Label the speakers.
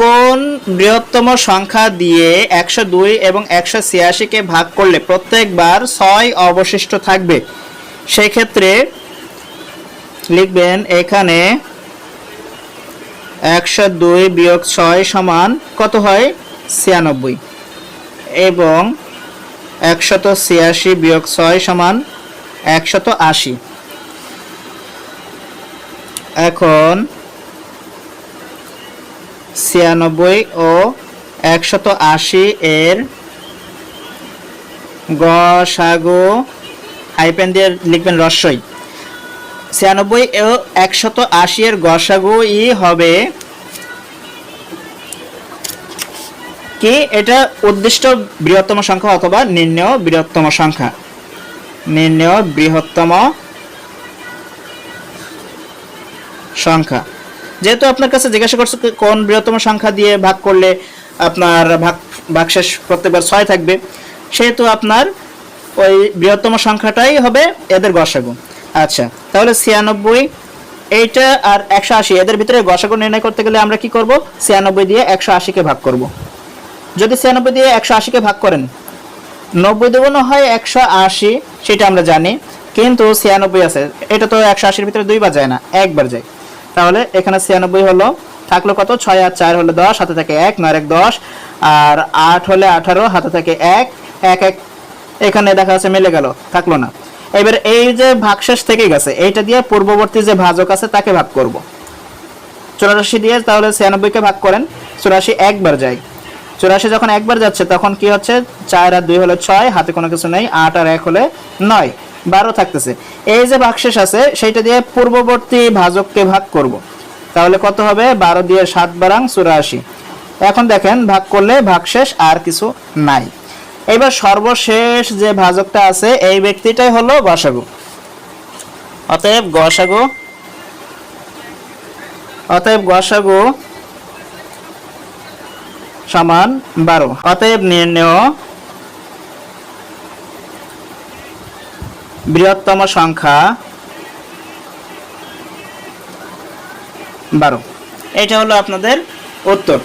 Speaker 1: কোন বৃহত্তম সংখ্যা দিয়ে একশো দুই এবং একশো ছিয়াশিকে ভাগ করলে প্রত্যেকবার ছয় অবশিষ্ট থাকবে? সেক্ষেত্রে লিখবেন এখানে একশো দুই বিয়োগ ছয় সমান কত হয়? ছিয়ানব্বই। এবং একশত ছিয়াশি বিয়োগ ছয় সমান একশত আশি। এখন ছিয়ানব্বই ও একশত আশি এর গসাগু হাইপেন দিয়ে লিখবেন রস্যই ছিয়ানব্বই ও একশত আশি এর গসাগু ই হবে কি? এটা উদ্দিষ্ট বৃহত্তম সংখ্যা অথবা নির্ণয় বৃহত্তম সংখ্যা। নির্ণয় বৃহত্তম সংখ্যা। যেহেতু আপনার কাছে জিজ্ঞাসা করছে কোন বৃহত্তম সংখ্যা দিয়ে ভাগ করলে আপনার ভাগ ভাগশেষ প্রত্যেকবার ছয় থাকবে, সেহেতু আপনার ওই বৃহত্তম সংখ্যাটাই হবে এদের গসাগু। আচ্ছা তাহলে ছিয়ানব্বই, এইটা আর একশো আশি, এদের ভিতরে গসাগু নির্ণয় করতে গেলে আমরা কি করব? ছিয়ানব্বই দিয়ে একশো আশিকে ভাগ করব। যদি ছিয়ানব্বই দিয়ে একশো আশিকে ভাগ করেন, নব্বই দুগুণ হয় একশো আশি, সেটা আমরা জানি, কিন্তু ছিয়ানব্বই আছে, এটা তো একশো আশির ভিতরে দুইবার যায় না, একবার যায়। তাহলে এখানে ছিয়ানব্বই হলো, থাকল কত? ছয় আর চার হলে দশ, হাতে থাকে এক, নয় এক দশ। আর আট হলে আঠারো, হাতে থাকে এক এক এক। এখানে দেখা যাচ্ছে মিলে গেল, থাকল না। এবার এই যে ভাগশেষ থেকে গেছে, এইটা দিয়ে পূর্ববর্তী যে ভাজক আছে, তাকে ভাগ করব। চুরাশি দিয়ে তাহলে ছিয়ানব্বইকে ভাগ করেন, চুরাশি একবার যায়। চুরাশি যখন একবার যাচ্ছে, তখন কি হচ্ছে? চার আর দুই হলে ছয়, হাতে কোনো কিছু নেই, আট আর এক হলে নয়। বারো থাকতেছে। এই যে ভাগশেষ আছে, সেইটা দিয়ে পূর্ববর্তী ভাজককে ভাগ করব। তাহলে কত হবে? বারো দিয়ে সাত বারাং চুরাশি এখন দেখেন, ভাগ করলে ভাগশেষ আর কিছু নাই। এবার সর্বশেষ যে ভাজকটা আছে, এই ব্যক্তিটাই হলো গসাগু। অতএব গসাগু অতএব গসাগু সমান বারো। অতএব নির্ণয় বৃহত্তম সংখ্যা বারো। এটা হলো আপনাদের উত্তর।